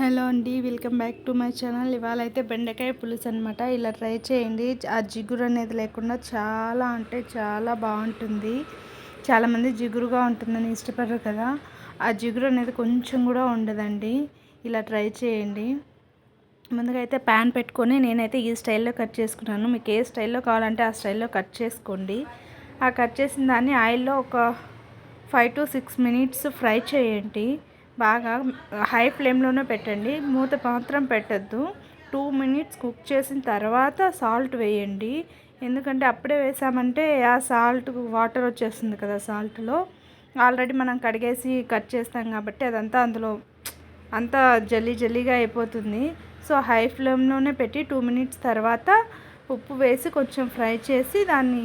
Hello అండి welcome back to my channel. ఇవాళ అయితే బెండకాయ పులుసు అనమాట ఇలా ట్రై చేయండి. ఆ జిగురు అనేది లేకుండా చాలా అంటే చాలా బాగుంటుంది. చాలామంది జిగురుగా ఉంటుందని ఇష్టపడరు కదా. ఆ జిగురు అనేది కొంచెం కూడా ఉండదండి. ఇలా ట్రై చేయండి. ముందుగా అయితే ప్యాన్ పెట్టుకొని నేనైతే ఈ స్టైల్లో కట్ చేసుకున్నాను. మీకు ఏ స్టైల్లో కావాలంటే ఆ స్టైల్లో కట్ చేసుకోండి. ఆ కట్ చేసిన దాన్ని ఆయిల్లో ఒక five to six minutes fry చేయండి. బాగా హై ఫ్లేమ్లోనే పెట్టండి. మూత మాత్రం పెట్టద్దు. టూ మినిట్స్ కుక్ చేసిన తర్వాత సాల్ట్ వేయండి. ఎందుకంటే అప్పుడే వేసామంటే ఆ సాల్ట్ వాటర్ వచ్చేస్తుంది కదా సాల్ట్లో. ఆల్రెడీ మనం కడిగేసి కట్ చేస్తాం కాబట్టి అదంతా అందులో అంతా జల్లీ జల్లీగా అయిపోతుంది. సో హై ఫ్లేమ్లోనే పెట్టి టూ మినిట్స్ తర్వాత ఉప్పు వేసి కొంచెం ఫ్రై చేసి దాన్ని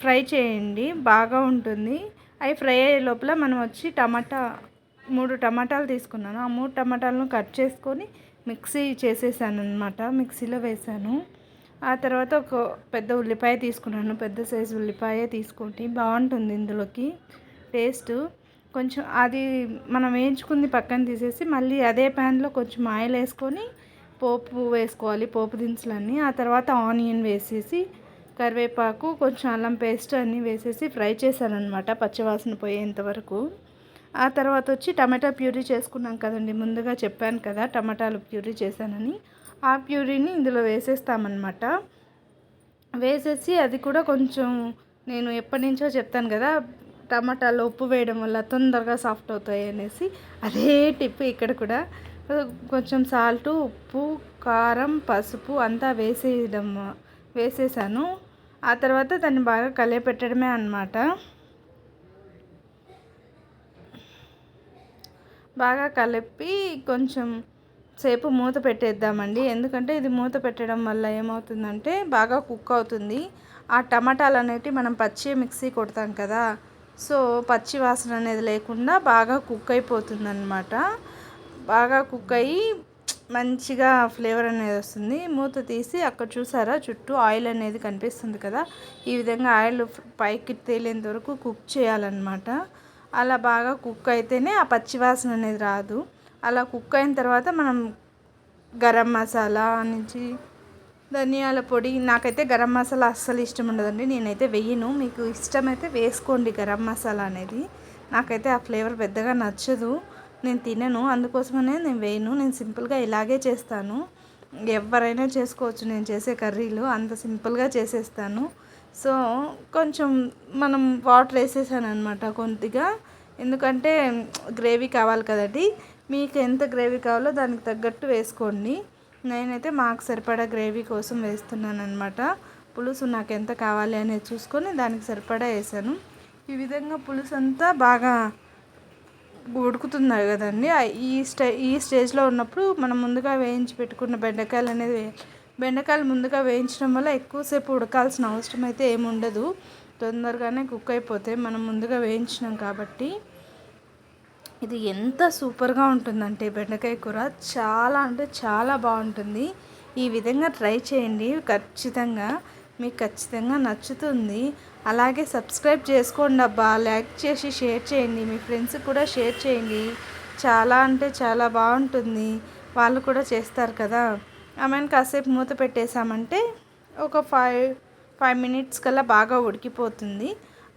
ఫ్రై చేయండి. బాగా ఉంటుంది. అవి ఫ్రై అయ్యే లోపల మనం వచ్చి టమాటా మూడు టమాటాలు తీసుకున్నాను. ఆ మూడు టమాటాలను కట్ చేసుకొని మిక్సీ చేసేసాను అనమాట మిక్సీలో వేసాను. ఆ తర్వాత ఒక పెద్ద ఉల్లిపాయ తీసుకున్నాను. పెద్ద సైజు ఉల్లిపాయ తీసుకోండి. బాగుంటుంది ఇందులోకి. టేస్ట్. కొంచెం అది మనం వేయించుకుంది పక్కన తీసేసి మళ్ళీ అదే ప్యాన్లో కొంచెం ఆయిల్ వేసుకొని పోపు వేసుకోవాలి. పోపు దినుసులన్నీ. ఆ తర్వాత ఆనియన్ వేసేసి కరివేపాకు కొంచెం అల్లం పేస్ట్ అన్నీ వేసేసి ఫ్రై చేశాను అనమాట పచ్చివాసన పోయేంత వరకు. ఆ తర్వాత వచ్చి టమాటా ప్యూరీ చేసుకున్నాం కదండి ముందుగా చెప్పాను కదా టమాటాలు ప్యూరీ చేశానని. ఆ ప్యూరీని ఇందులో వేసేస్తామన్నమాట. వేసేసి అది కూడా కొంచెం నేను ఎప్పటి నుంచో చెప్తాను కదా టమాటాలో ఉప్పు వేయడం వల్ల తొందరగా సాఫ్ట్ అవుతాయి అనేసి. అదే టిప్ ఇక్కడ కూడా. కొంచెం సాల్ట్ ఉప్పు కారం పసుపు అంతా వేసేయడం వేసేసాను. ఆ తర్వాత దాన్ని బాగా కలియపెట్టడమే అనమాట బాగా కలిపి కొంచెం సేపు మూత పెట్టేద్దామండి. ఎందుకంటే ఇది మూత పెట్టడం వల్ల ఏమవుతుందంటే బాగా కుక్ అవుతుంది. ఆ టమాటాలు అనేటివి మనం పచ్చి మిక్సీ కొడతాం కదా సో పచ్చి వాసన అనేది లేకుండా బాగా కుక్ అయిపోతుందన్నమాట. బాగా కుక్ అయ్యి మంచిగా ఫ్లేవర్ అనేది వస్తుంది. మూత తీసి అక్కడ చూసారా చుట్టూ ఆయిల్ అనేది కనిపిస్తుంది కదా. ఈ విధంగా ఆయిల్ పైకి తేలేంత వరకు కుక్ చేయాలన్నమాట. అలా బాగా కుక్ అయితేనే ఆ పచ్చివాసన అనేది రాదు. అలా కుక్ అయిన తర్వాత మనం గరం మసాలా నుంచి ధనియాల పొడి నాకైతే గరం మసాలా అస్సలు ఇష్టం ఉండదండి. నేనైతే వెయ్యను మీకు ఇష్టమైతే వేసుకోండి గరం మసాలా అనేది. నాకైతే ఆ ఫ్లేవర్ పెద్దగా నచ్చదు. నేను తినను. అందుకోసమనే నేను వేయను. నేను సింపుల్గా ఇలాగే చేస్తాను. ఎవరైనా చేసుకోవచ్చు. నేను చేసే కర్రీలు అంత సింపుల్గా చేసేస్తాను. సో కొంచెం మనం వాటర్ వేసేసాను అనమాట కొద్దిగా. ఎందుకంటే గ్రేవీ కావాలి కదండి. మీకు ఎంత గ్రేవీ కావాలో దానికి తగ్గట్టు వేసుకోండి. నేనైతే మాకు సరిపడా గ్రేవీ కోసం వేస్తున్నాను అనమాట పులుసు నాకు ఎంత కావాలి అనేది చూసుకొని దానికి సరిపడా వేసాను. ఈ విధంగా పులుసు అంతా బాగా ఉడుకుతున్నాయి కదండి. ఈ స్టే ఈ స్టేజ్లో ఉన్నప్పుడు మనం ముందుగా వేయించి పెట్టుకున్న బెండకాయలు అనేది బెండకాయలు ముందుగా వేయించడం వల్ల ఎక్కువసేపు ఉడకాల్సిన అవసరం అయితే ఏముండదు తొందరగానే కుక్ అయిపోతాయి మనం ముందుగా వేయించినాం కాబట్టి ఇది ఎంత సూపర్గా ఉంటుందంటే బెండకాయ కూర. చాలా అంటే చాలా బాగుంటుంది. ఈ విధంగా ట్రై చేయండి ఖచ్చితంగా. మీకు ఖచ్చితంగా నచ్చుతుంది. అలాగే సబ్స్క్రైబ్ చేసుకోండి అబ్బా. లైక్ చేసి షేర్ చేయండి. మీ ఫ్రెండ్స్ కూడా షేర్ చేయండి. చాలా అంటే చాలా బాగుంటుంది. వాళ్ళు కూడా చేస్తారు కదా. ఆమెను కాసేపు మూత పెట్టేశామంటే ఒక ఫైవ్ ఫైవ్ మినిట్స్ కల్లా బాగా ఉడికిపోతుంది.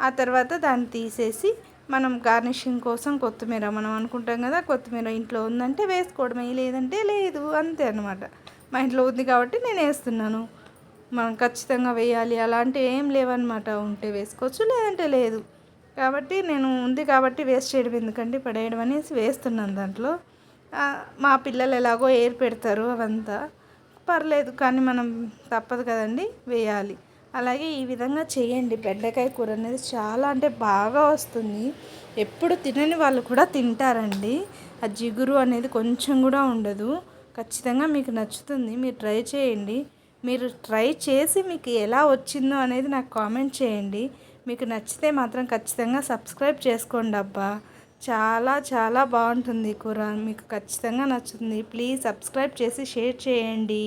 ఆ తర్వాత దాన్ని తీసేసి మనం గార్నిషింగ్ కోసం కొత్తిమీర మనం అనుకుంటాం కదా కొత్తిమీర ఇంట్లో ఉందంటే వేసుకోవడమే లేదంటే లేదు అంతే అనమాట మా ఇంట్లో ఉంది కాబట్టి నేను వేస్తున్నాను. మనం ఖచ్చితంగా వేయాలి అలాంటివి ఏం లేవన్నమాట. ఉంటే వేసుకోవచ్చు లేదంటే లేదు. కాబట్టి నేను ఉంది కాబట్టి వేస్ట్ చేయడం ఎందుకంటే పడేయడం అనేసి వేస్తున్నాను దాంట్లో. మా పిల్లలు ఎలాగో ఏరు పెడతారు అవంతా. పర్లేదు కానీ మనం తప్పదు కదండి వేయాలి. అలాగే ఈ విధంగా చేయండి. బెండకాయ కూర అనేది చాలా అంటే బాగా వస్తుంది. ఎప్పుడు తినని వాళ్ళు కూడా తింటారండి. ఆ జిగురు అనేది కొంచెం కూడా ఉండదు. ఖచ్చితంగా మీకు నచ్చుతుంది. మీరు ట్రై చేయండి. మీరు ట్రై చేసి మీకు ఎలా వచ్చిందో అనేది నాకు కామెంట్ చేయండి. మీకు నచ్చితే మాత్రం ఖచ్చితంగా సబ్స్క్రైబ్ చేసుకోండి అబ్బా. చాలా చాలా బాగుంటుంది కూర. మీకు ఖచ్చితంగా నచ్చుతుంది. ప్లీజ్ సబ్స్క్రైబ్ చేసి షేర్ చేయండి.